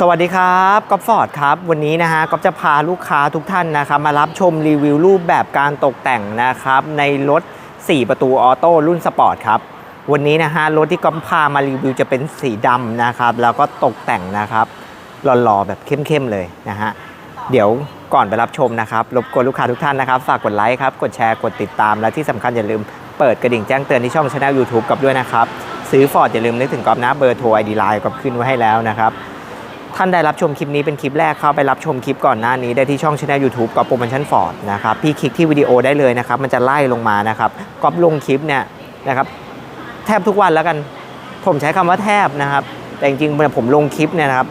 สวัสดีครับก๊อฟฟอร์ดครับ วันนี้นะฮะก๊อฟจะพาลูกค้าทุกท่านนะครับมารับชมรีวิวรูปแบบการตกแต่งนะครับ ในรถ 4 ประตูออโต้รุ่นสปอร์ตครับ วันนี้นะฮะรถที่ก๊อฟพามารีวิวจะเป็นสีดำนะครับ แล้วก็ตกแต่งนะครับหล่อๆแบบเข้มๆเลยนะฮะเดี๋ยวก่อนไปรับชมนะครับรบกวนลูกค้าทุกท่านนะครับฝากกดไลค์ครับกดแชร์กดติดตามและที่สำคัญอย่าลืมเปิดกระดิ่งแจ้งเตือนที่ช่องช anel YouTube กับด้วยนะครับซื้อฟอร์ดอย่าลืมนึกถึงก๊อฟนะเบอร์โทรไอดีไลน์ก๊อฟขึ้นไว้ให้แล้วนะครับ ท่านได้รับชมคลิปนี้เป็นคลิปแรกเข้าไปรับชมคลิปก่อนหน้านี้ได้ที่ช่องช anel YouTube กอปโปรโมชั่นฟอร์ดนะครับพี่คลิกที่วิดีโอได้เลยนะครับมันจะไล่ลงมานะครับก๊อปลงคลิปเนี่ยนะครับแทบทุกวันแล้วกันผมใช้คำว่าแทบนะครับ แต่จริงๆเนี่ยผมลงคลิปเนี่ยนะครับ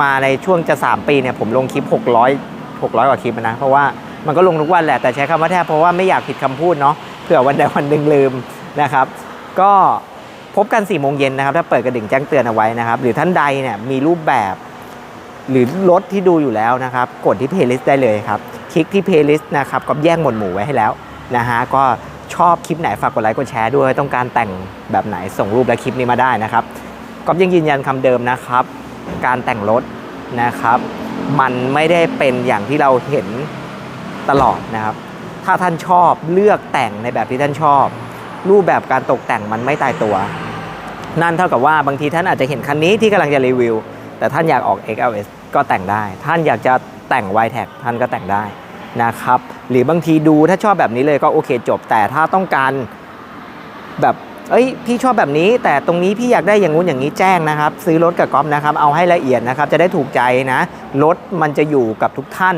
มาในช่วงจะ 3 ปีเนี่ยผมลงคลิป 600 600 กว่าคลิปนะเพราะว่ามันก็ลงทุกวันแหละแต่ใช้คำว่าแทบเพราะว่าไม่อยากผิดคำพูดเนาะเผื่อวันใดวันหนึ่งลืมนะครับ ก็ พบกัน4ี่โมงเย็นนะครับ ถ้าเปิดกระดิ่งแจ้งเตือนเอาไว้นะครับ หรือท่านใดเนี่ยมีรูปแบบ หรือรถที่ดูอยู่แล้วนะครับ กดที่ playlist ได้เลยครับ คลิกที่ playlist นะครับก็แยกหมวดหมู่ไว้ให้แล้วนะฮะก็ชอบคลิปไหนฝากกดไลค์กดแชร์ด้วย ต้องการแต่งแบบไหนส่งรูปและคลิปนี้มาได้นะครับก็ยังยืนยันคำเดิมนะครับ การแต่งรถนะครับ มันไม่ได้เป็นอย่างที่เราเห็นตลอดนะครับ ถ้าท่านชอบเลือกแต่งในแบบที่ท่านชอบ รูปแบบการตกแต่งมันไม่ตายตัว นั่นเท่ากับว่าบางทีท่านอาจจะเห็นคันนี้ที่กำลังจะรีวิว แต่ท่านอยากออก XLS ก็แต่งได้ ท่านอยากจะแต่ง y t a g ท่านก็แต่งได้นะครับ หรือบางทีดูถ้าชอบแบบนี้เลยก็โอเคจบ แต่ถ้าต้องการแบบเอ้ยพี่ชอบแบบนี้ แต่ตรงนี้พี่อยากได้อย่างงู้นอย่างนี้แจ้งนะครับ ซื้อรถกับก๊อฟนะครับเอาให้ละเอียดนะครับจะได้ถูกใจนะรถมันจะอยู่กับทุกท่าน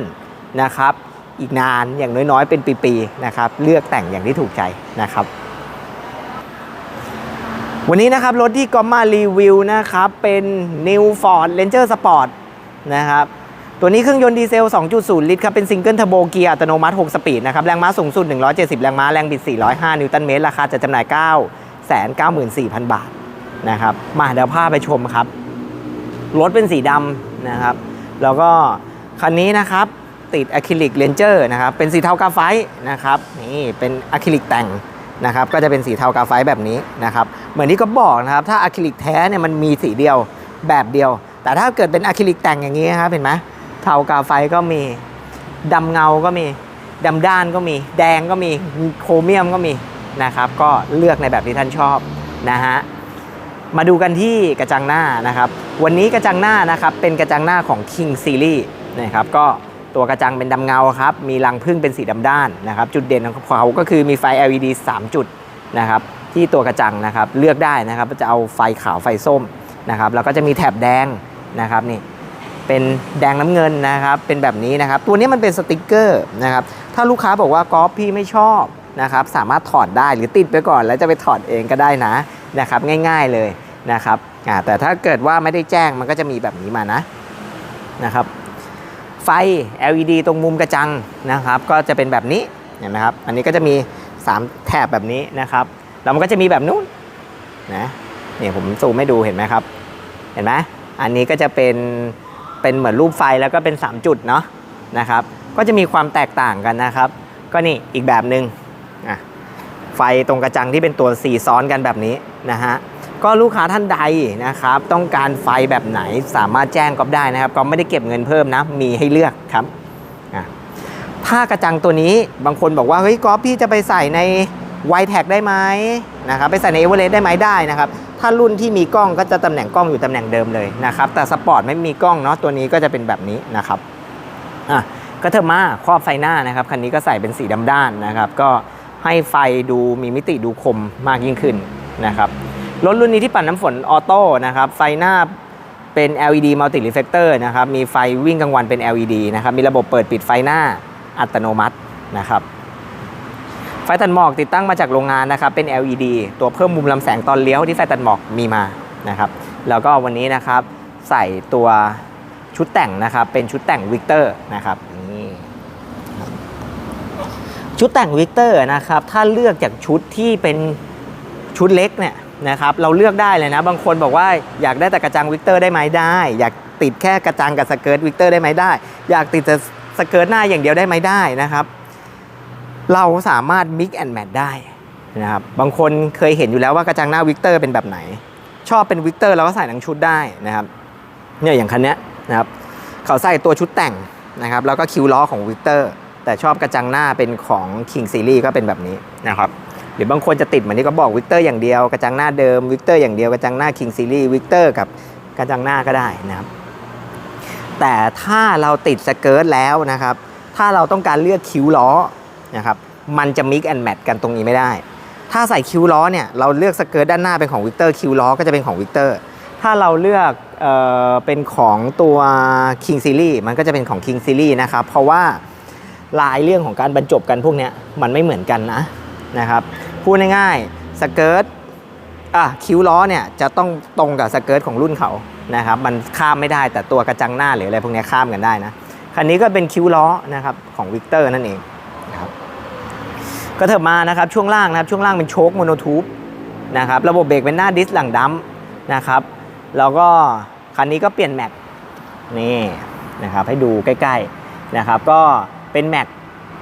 นะครับ อีกนานอย่างน้อยๆ เป็นปีๆนะครับเลือกแต่งอย่างที่ถูกใจนะครับ วันนี้นะครับ รถที่ก็มารีวิวนะครับ เป็น New Ford Ranger Sport นะครับ ตัวนี้เครื่องยนต์ดีเซล 2.0 ลิตรครับ เป็นซิงเกิลเทอร์โบเกียร์อัตโนมัติ 6 สปีดนะครับ แรงม้าสูงสุด 170 แรงม้า แรงบิด 405 นิวตันเมตร ราคาจะจำหน่าย 9 9 4 0 0 0 บาทนะครับ มาเดี๋ยวพาไปชมครับ รถเป็นสีดำนะครับ แล้วก็คันนี้นะครับติดอะคริลิกเลนเจอร์นะครับ เป็นสีเทากาไฟต์นะครับ นี่เป็นอะคริลิกแต่ง นะครับก็จะเป็นสีเทากาไฟต์แบบนี้นะครับเหมือนที่ก็บอกนะครับถ้าอะคริลิกแท้เนี่ยมันมีสีเดียวแบบเดียว แต่ถ้าเกิดเป็นอะคริลิกแต่งอย่างนี้ครับเห็นไหมเทากาไฟต์ก็มีดำเงาก็มีดำด้านก็มีแดงก็มีโครเมียมก็มีนะครับก็เลือกในแบบที่ท่านชอบนะฮะมาดูกันที่กระจังหน้านะครับ วันนี้กระจังหน้านะครับเป็นกระจังหน้าของ King Series นะครับก็ ตัวกระจังเป็นดำเงาครับ มีรังพึ่งเป็นสีดำด้านนะครับ จุดเด่นของเขาก็คือมีไฟ LED 3 จุดนะครับที่ตัวกระจังนะครับ เลือกได้นะครับจะเอาไฟขาวไฟส้มนะครับ แล้วก็จะมีแถบแดงนะครับนี่เป็นแดงน้ำเงินนะครับ เป็นแบบนี้นะครับ ตัวนี้มันเป็นสติกเกอร์นะครับ ถ้าลูกค้าบอกว่ากอล์ฟพี่ไม่ชอบนะครับ สามารถถอดได้หรือติดไปก่อน แล้วจะไปถอดเองก็ได้นะนะครับ ง่ายๆเลยนะครับแต่ถ้าเกิดว่าไม่ได้แจ้งมันก็จะมีแบบนี้มานะนะครับ ไฟ LED ตรงมุมกระจังนะครับ ก็จะเป็นแบบนี้เห็นไหมครับ อันนี้ก็จะมี 3 แถบแบบนี้นะครับแล้วมันก็จะมีแบบนู้นนะนี่ผมซูมให้ดูเห็นไหมครับ เห็นไหมอันนี้ก็จะเป็นเป็นเหมือนรูปไฟแล้วก็เป็น 3 จุดเนาะนะครับ ก็จะมีความแตกต่างกันนะครับ ก็นี่อีกแบบหนึ่งอะไฟตรงกระจังที่เป็นตัวสีซ้อนกันแบบนี้นะฮะ ก็ลูกค้าท่านใดนะครับ ต้องการไฟแบบไหนสามารถแจ้งก๊อฟได้นะครับก๊อฟไม่ได้เก็บเงินเพิ่มนะ มีให้เลือกครับอะถ้ากระจังตัวนี้บางคนบอกว่าเฮ้ยก๊อฟพี่จะไปใส่ในไวแท็กได้ไหมนะครับไปใส่ในเอเวอเรสต์ได้ไหมได้นะครับ ถ้ารุ่นที่มีกล้องก็จะตำแหน่งกล้องอยู่ตำแหน่งเดิมเลยนะครับ แต่สปอร์ตไม่มีกล้องเนาะตัวนี้ก็จะเป็นแบบนี้นะครับอะก็เทอร์มาครอบไฟหน้านะครับคันนี้ก็ใส่เป็นสีดำด้านนะครับ ก็ให้ไฟดูมีมิติดูคมมากยิ่งขึ้นนะครับ รถรุ่นนี้ที่ปั่นน้ำฝนออโต้นะครับ ไฟหน้าเป็น LED Multi Reflector นะครับ มีไฟวิ่งกลางวันเป็น LED นะครับ มีระบบเปิดปิดไฟหน้าอัตโนมัตินะครับ ไฟตัดหมอกติดตั้งมาจากโรงงานนะครับ เป็น LED ตัวเพิ่มมุมลำแสงตอนเลี้ยวที่ไฟตัดหมอกมีมานะครับ แล้วก็วันนี้นะครับใส่ตัวชุดแต่งนะครับ เป็นชุดแต่งวิกเตอร์นะครับนี่ชุดแต่งวิกเตอร์นะครับ ถ้าเลือกจากชุดที่เป็นชุดเล็กเนี่ย นะครับเราเลือกได้เลยนะ บางคนบอกว่าอยากได้แต่กระจังวิกเตอร์ได้ไหมได้ อยากติดแค่กระจังกับสเกิร์ตวิกเตอร์ได้ไหมได้ อยากติดแต่สเกิร์ตหน้าอย่างเดียวได้ไหมได้นะครับ เราสามารถ mix and match ได้นะครับบางคนเคยเห็นอยู่แล้วว่ากระจังหน้าวิกเตอร์เป็นแบบไหน ชอบเป็นวิกเตอร์เราก็ใส่ทั้งชุดได้นะครับเนี่ยอย่างคันนี้นะครับเขาใส่ตัวชุดแต่งนะครับแล้วก็คิวล้อของวิกเตอร์แต่ชอบกระจังหน้าเป็นของ King Series ก็เป็นแบบนี้นะครับ หรือบางคนจะติดเหมือนที่เขาบอกวิกเตอร์อย่างเดียวกระจังหน้าเดิมวิกเตอร์อย่างเดียวกระจังหน้า King Series วิกเตอร์กับกระจังหน้าก็ได้นะครับ แต่ถ้าเราติดสเกิร์ตแล้วนะครับ ถ้าเราต้องการเลือกคิ้วล้อนะครับมันจะมิกแอนแมทกันตรงนี้ไม่ได้ ถ้าใส่คิ้วล้อเนี่ยเราเลือกสเกิร์ตด้านหน้าเป็นของวิกเตอร์คิ้วล้อก็จะเป็นของวิกเตอร์ถ้าเราเลือกเออเป็นของตัว King Series มันก็จะเป็นของ King Series นะครับ เพราะว่าลายเรื่องของการบรรจบกันพวกนี้มันไม่เหมือนกันนะนะครับ พูดง่ายๆสเกิร์ตอะคิ้วล้อเนี่ยจะต้องตรงกับสเกิร์ตของรุ่นเขานะครับมันข้ามไม่ได้แต่ตัวกระจังหน้าหรืออะไรพวกนี้ข้ามกันได้นะคันนี้ก็เป็นคิ้วล้อนะครับของวิกเตอร์นั่นเองนะครับก็เถิบมานะครับช่วงล่างนะครับช่วงล่างเป็นโชคโมโนทูบนะครับระบบเบรกเป็นหน้าดิสหลังดัมนะครับแล้วก็คันนี้ก็เปลี่ยนแม็กนี่นะครับให้ดูใกล้ๆนะครับก็เป็นแม็ก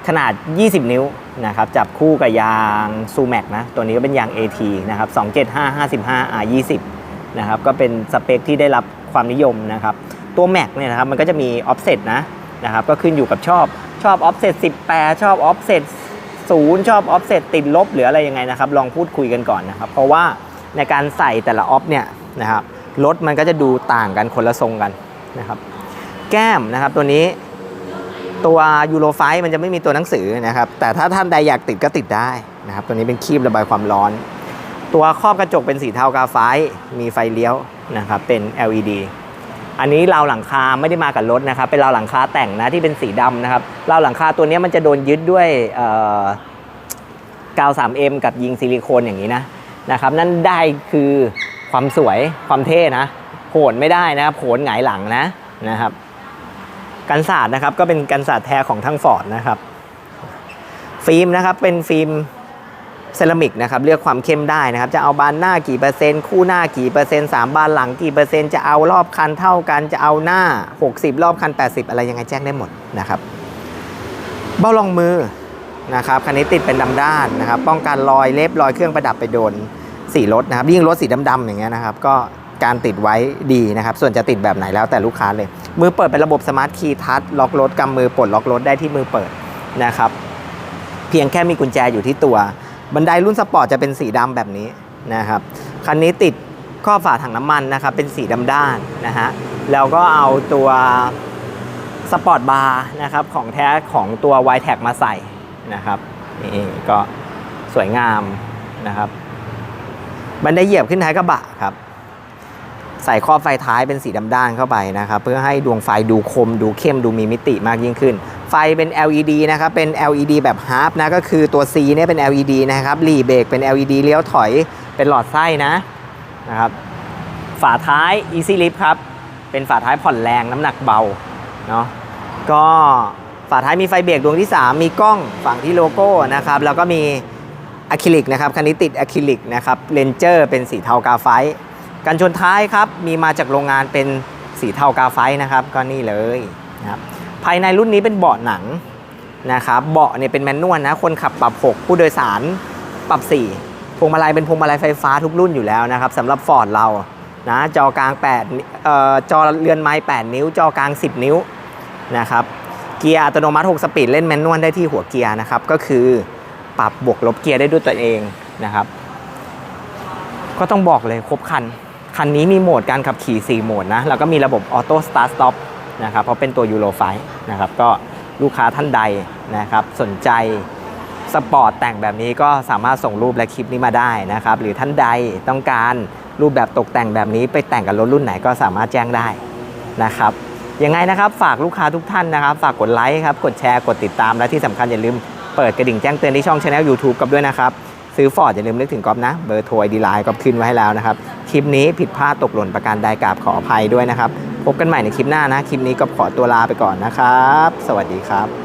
ขนาด 20 นิ้วนะครับจับคู่กับยางซูแม็กนะตัวนี้ก็เป็นยาง AT นะครับ275 55 R20 นะครับก็เป็นสเปคที่ได้รับความนิยมนะครับตัวแม็กเนี่ยนะครับมันก็จะมีออฟเซตนะนะครับก็ขึ้นอยู่กับชอบชอบออฟเซต18 ชอบออฟเซตศูนย์ชอบออฟเซตติดลบหรืออะไรยังไงนะครับลองพูดคุยกันก่อนนะครับเพราะว่าในการใส่แต่ละออฟเนี่ยนะครับรถมันก็จะดูต่างกันคนละทรงกันนะครับแก้มนะครับตัวนี้ ตัวยูโรไฟมันจะไม่มีตัวหนังสือนะครับ แต่ถ้าท่านใดอยากติดก็ติดได้นะครับ ตัวนี้เป็นครีมระบายความร้อน ตัวครอบกระจกเป็นสีเทากาไฟมีไฟเลี้ยวนะครับ เป็น LED อันนี้ราวหลังคาไม่ได้มากับรถนะครับ เป็นราวหลังคาแต่งนะที่เป็นสีดำนะครับราวหลังคาตัวนี้มันจะโดนยึดด้วยกาว 3M กับยิงซิลิโคนอย่างนี้นะนะครับ นั่นได้คือความสวยความเท่นะโหนไม่ได้นะครับโหนหงายหลังนะนะครับ กันศาสตร์นะครับ ก็เป็นกันศาสตร์แท้ของทั้งฟอร์ดนะครับ ฟิล์มนะครับเป็นฟิล์มเซรามิกนะครับเลือกความเข้มได้นะครับ จะเอาบานหน้ากี่เปอร์เซ็นต์คู่หน้ากี่เปอร์เซ็นต์สามบานหลังกี่เปอร์เซ็นต์จะเอารอบคันเท่ากันจะเอาหน้า 60 รอบคัน 80 อะไรยังไงแจ้งได้หมดนะครับ เบ้ารองมือนะครับคันนี้ติดเป็นดำด้านนะครับ ป้องกันรอยเล็บรอยเครื่องประดับไปโดนสีรถนะครับยิ่งรถสีดำๆอย่างเงี้ยนะครับ ก็ การติดไว้ดีนะครับ ส่วนจะติดแบบไหนแล้วแต่ลูกค้าเลย มือเปิดเป็นระบบสมาร์ทคีย์ทัชล็อกรถกำมือปลดล็อกรถได้ที่มือเปิดนะครับ เพียงแค่มีกุญแจอยู่ที่ตัว บันไดรุ่นสปอร์ตจะเป็นสีดำแบบนี้นะครับ คันนี้ติดข้อบฝาถังน้ำมันนะครับ เป็นสีดำด้านนะฮะ แล้วก็เอาตัวสปอร์ตบาร์นะครับของแท้ของตัว y t e c มาใส่นะครับนี่ก็สวยงามนะครับ บันไดเหยียบขึ้นท้ายกระบะครับ ใส่ครอบไฟท้ายเป็นสีดำด้านเข้าไปนะครับ เพื่อให้ดวงไฟดูคม ดูเข้มดูมีมิติมากยิ่งขึ้น ไฟเป็น LED นะครับ เป็น LED แบบฮาร์ปนะ ก็คือตัว C เนี่ยเป็น LED นะครับรีเบรกเป็น LED เลี้ยวถอยเป็นหลอดไส้นะนะครับ ฝาท้าย Easy Lift ครับ เป็นฝาท้ายผ่อนแรงน้ำหนักเบาเนาะก็ฝาท้ายมีไฟเบรกดวงที่ 3 มีกล้องฝั่งที่โลโก้นะครับ แล้วก็มีอะคริลิกนะครับ คันนี้ติดอะคริลิกนะครับเลนเจอร์เป็นสีเทากาไฟ กันชนท้ายครับมีมาจากโรงงานเป็นสีเทากาไฟต์นะครับก็นี่เลยนะครับภายในรุ่นนี้เป็นเบาะหนังนะครับเบาะเนี่ยเป็นแมนนวลนะคนขับปรับ 6 ผู้โดยสารปรับ 4พวงมาลัยเป็นพวงมาลัยไฟฟ้าทุกรุ่นอยู่แล้วนะครับสำหรับฟอร์ดเรานะจอกลาง8เอ่อจอเรือนไม้8นิ้ว จอกลาง 10 นิ้วนะครับเกียร์อัตโนมัติ 6 สปีดเล่นแมนนวลได้ที่หัวเกียร์นะครับก็คือปรับบวกลบเกียร์ได้ด้วยตัวเองนะครับ ก็ต้องบอกเลยครบคัน คันนี้มีโหมดการขับขี่ 4 โหมดนะ แล้วก็มีระบบออโต้สตาร์ทสต็อปนะครับเพราะเป็นตัวยูโรไฟนะครับก็ลูกค้าท่านใดนะครับสนใจสปอร์ตแต่งแบบนี้ก็สามารถส่งรูปและคลิปนี้มาได้นะครับ หรือท่านใดต้องการรูปแบบตกแต่งแบบนี้ไปแต่งกับรถรุ่นไหนก็สามารถแจ้งได้นะครับยังไงนะครับฝากลูกค้าทุกท่านนะครับ ฝากกดไลค์ครับ กดแชร์ กดติดตาม และที่สำคัญอย่าลืมเปิดกระดิ่งแจ้งเตือนที่ช่องช anel YouTube กับด้วยนะครับ ซื้อฟอร์ดอย่าลืมนึกถึงก๊อฟนะ เบอร์โทรดีไลน์ก๊อฟขึ้นไว้ให้แล้วนะครับ คลิปนี้ผิดพลาดตกหล่นประการใดกราบขออภัยด้วยนะครับ พบกันใหม่ในคลิปหน้านะ คลิปนี้ก็ขอตัวลาไปก่อนนะครับ สวัสดีครับ